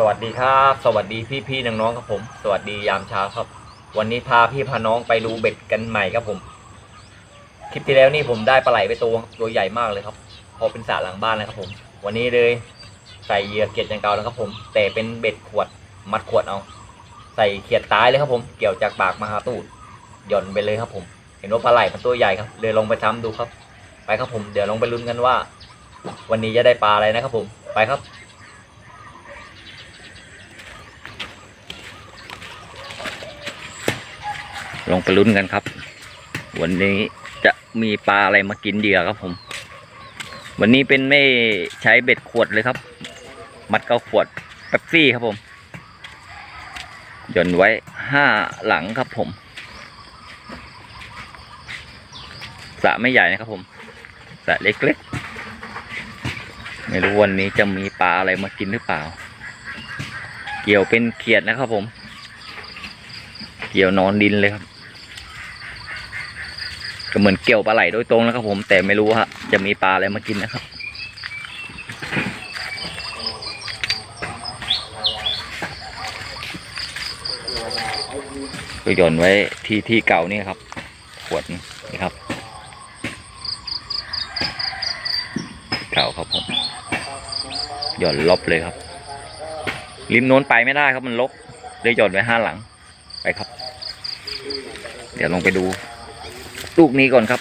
สวัสดีครับ สวัสดีพี่พี่ๆน้องๆครับผม สวัสดียามเช้าครับ วันนี้พาพี่พาน้องไปดูเบ็ดกันใหม่ครับผม คลิปที่แล้วนี่ผมได้ปลาไหลไปตัวตัวใหญ่มากเลยครับเพอเป็นสระหลังบ้านนะครับผม วันนี้เลยใส่เหยื่อเกล็ดย่างเก่าแล้วครับผม แต่เป็นเบ็ดขวดมัดขวดเอา ใส่เขียดตายเลยครับผม เกี่ยวจากปากมาหาตูดหย่อนไปเลยครับผม เห็นว่าปลาไหลมันตัวใหญ่ครับเลยลงไปซ้ำดูครับ ไปครับผม เดี๋ยวลองไปลุ้นกันว่า วันนี้จะได้ปลาอะไรนะครับผม ไปครับ ลองไปลุ้นกันครับ วันนี้จะมีปลาอะไรมากินเหยื่อครับผม วันนี้เป็นไม่ใช้เบ็ดขวดเลยครับ มัดเก้าขวดเป๊ปซี่ครับผมหย่อนไว้ห้าหลังครับผมสระไม่ใหญ่นะครับผมสระเล็กๆไม่รู้วันนี้จะมีปลาอะไรมากินหรือเปล่า เกี่ยวเป็นเขียดนะครับผม เกี่ยวนอนดินเลยครับ เหมือนเกี่ยวปลาไหลโดยตรงนะครับผมแต่ไม่รู้ฮะจะมีปลาอะไรมากินนะครับ ก็หย่อนไว้ที่ที่เก่านี่ครับ ขวดนี่นี่ครับ เก่าครับผมหย่อนลบเลยครับ ริมโน้นไปไม่ได้ครับมันลกเลยหย่อนไว้ห้าหลังไปครับ เดี๋ยวลงไปดู ลูกนี้ก่อนครับ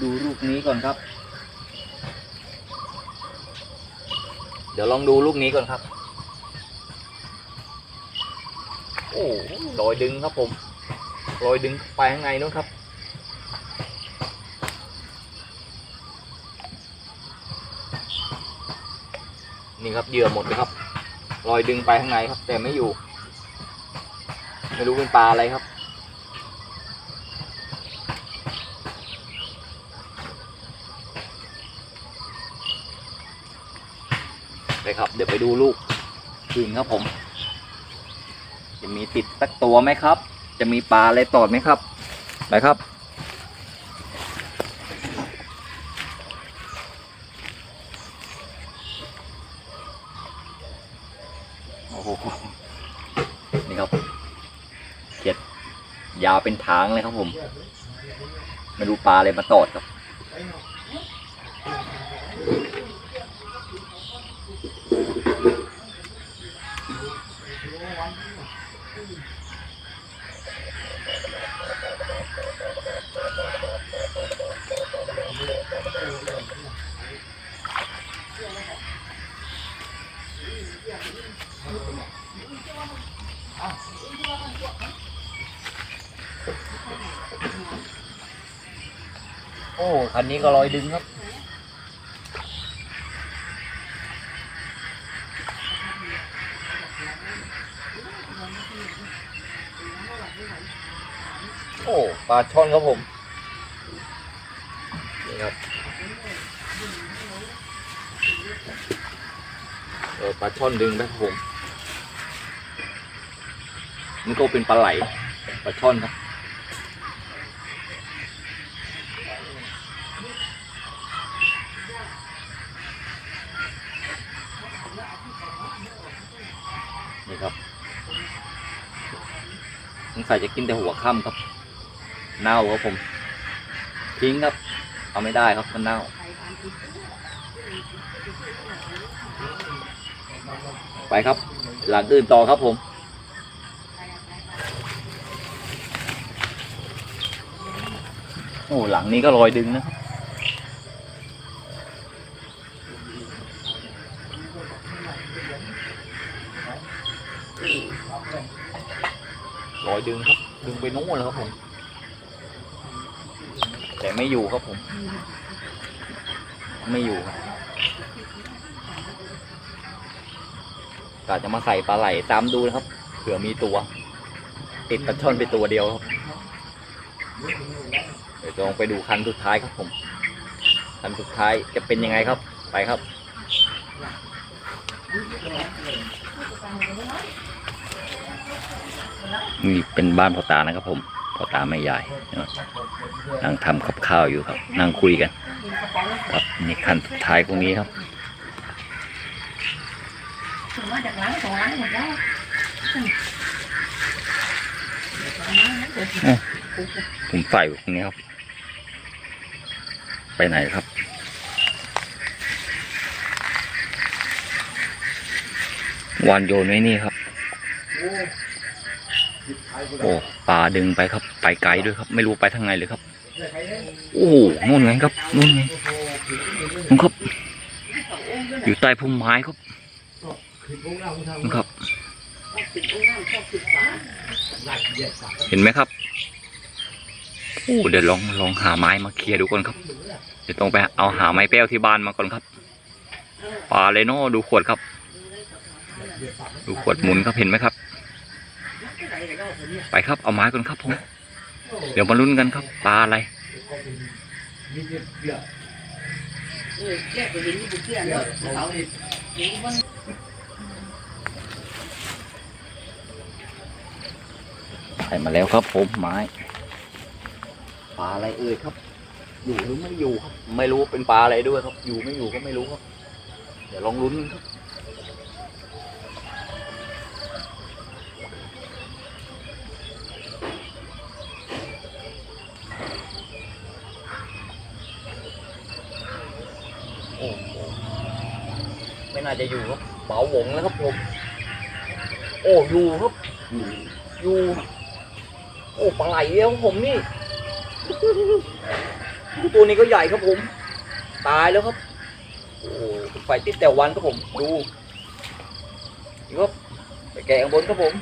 ดูลูกนี้ก่อนครับ เดี๋ยวลองดูลูกนี้ก่อนครับ โอ้รอยดึงครับผมรอยดึงไปข้างในนู้นครับ นี่ครับเหยื่อหมดเลยครับรอยดึงไปข้างในครับ แต่ไม่อยู่ ไม่รู้เป็นปลาอะไรครับ ไปครับ เดี๋ยวไปดูลูกคืนครับผม จะมีติดสักตัวไหมครับ จะมีปลาอะไรตอดไหมครับ ไปครับ โอ้โหนี่ครับเขียดยาวเป็นทางเลยครับผม ไม่รู้ปลาอะไรมาตอดครับ โอ้ คันนี้ก็ลอยดึงครับ โอ้ ปลาช่อนครับผม นี่ครับเออปลาช่อนดึงนะครับผม มันก็เป็นปลาไหลปลาช่อนครับนี่ครับสงสัยจะกินแต่หัวค่ำครับ เน่าครับผม ทิ้งครับ เอาไม่ได้ครับมันเน่าไปครับ หลังอื่นต่อครับผม โอ้หลังนี้ก็รอยดึงนะครับรอยดึงครับ ดึงไปนู้นแล้วครับผม แต่ไม่อยู่ครับผม ไม่อยู่ครับกะจะมาใส่ปลาไหลตามดูนะครับ เผื่อมีตัว ติดปลาช่อนไปตัวเดียวครับ ดี๋ยวจะลองไปดูคันสุดท้ายครับผม คันสุดท้ายจะเป็นยังไงครับ ไปครับนี่เป็นบ้านพ่อตานะครับผมพ่อตาแม่ยายเนอะนั่งทำกับข้าวอยู่ครับ นั่งคุยกันครับนี่ขั้นสุดท้ายตรงนี้ครับผมใส่ตรงนี้ครับ ไปไหนครับวานโยนไว้นี่ครับ โอ้ปลาดึงไปครับ ไปไกลด้วยครับ ไม่รู้ไปทางไหนเลยครับ โอ้นู่นไงครับนู่นไงนู่นครับ อยู่ใต้พุ่มไม้ครับนู่นครับ เห็นไหมครับโอ้ เดี๋ยวลองลองหาไม้มาเคลียร์ดูก่อนครับ เดี๋ยวต้องไปเอาหาไม้แป้วที่บ้านมาก่อนครับปลาเลโน่ดูขวดครับ ดูขวดหมุนครับเห็นไหมครับ ไปครับเอาไม้ก่อนครับผมเดี๋ยวมาลุ้นกันครับปลาอะไรไปเห็นนี่บุกเกี้ยนเลยเขาเห็นมันใส่มาแล้วครับผมไม้ ปลาอะไรเอ่ยครับ อยู่หรือไม่อยู่ครับ ไม่รู้เป็นปลาอะไรด้วยครับ อยู่ไม่อยู่ก็ไม่รู้ครับ เดี๋ยวลองลุ้นกันครับโอ้โหไม่น่าจะอยู่ครับเบาหวงแล้วครับผม โอ้อยู่ครับ อยู่โอ้ปลาไหลแล้วผมนี่ ตัวนี้ก็ใหญ่ครับผม ตายแล้วครับ โอ้ไฟติดแต่วันครับผม ดูนี่ครับไปแกะข้างบนครับผม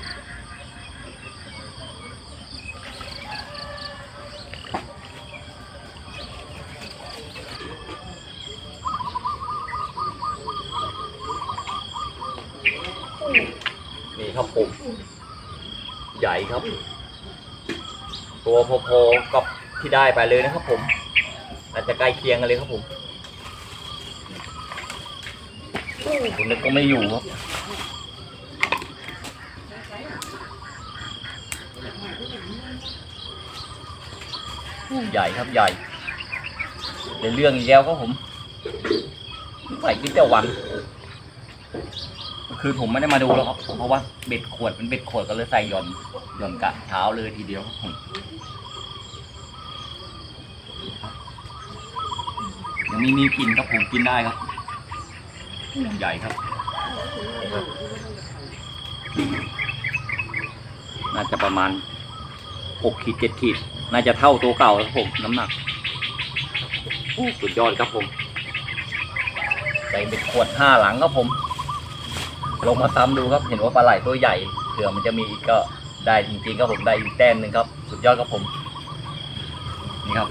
นี่ครับผม ใหญ่ครับ ตัวพอๆกับ ที่ได้ไปเลยนะครับ ผมอาจจะใกล้เคียงกันเลยครับผมคุณนึกก็ไม่อยู่ครับใหญ่ครับใหญ่เป็นเรื่องอีกแล้วครับผมใส่กินแต่วันคือผมไม่ได้มาดูแล้วครับเพราะว่าเบ็ดขวดเป็นเบ็ดขวดก็เลยใส่หย่อนหย่อนกะเช้าเลยทีเดียวครับผม ยังมีมีกินครับผมกินได้ครับใหญ่ครับ น่าจะประมาณหกขีดเจ็ดขีด น่าจะเท่าตัวเก่าครับผม น้ำหนักสุดยอดครับผมใส่เบ็ดขวดห้าหลังครับผม ลงมาซ้ำดูครับ เห็นว่าปลาไหลตัวใหญ่เผื่อมันจะมีอีกก็ได้จริงๆครับผมได้อีกแต้มหนึ่งครับ สุดยอดครับผม นี่ครับ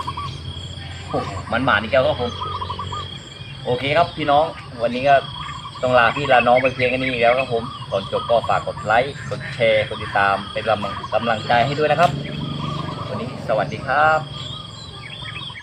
มันหมานี่แก้วครับผมโอเคครับพี่น้อง วันนี้ก็ต้องลาพี่ลาน้องไปเพียงแค่นี้แล้วครับผมก่อนจบก็ฝากกดไลค์กดแชร์กดติดตามเป็นกำลังกำลังใจให้ด้วยนะครับ วันนี้สวัสดีครับ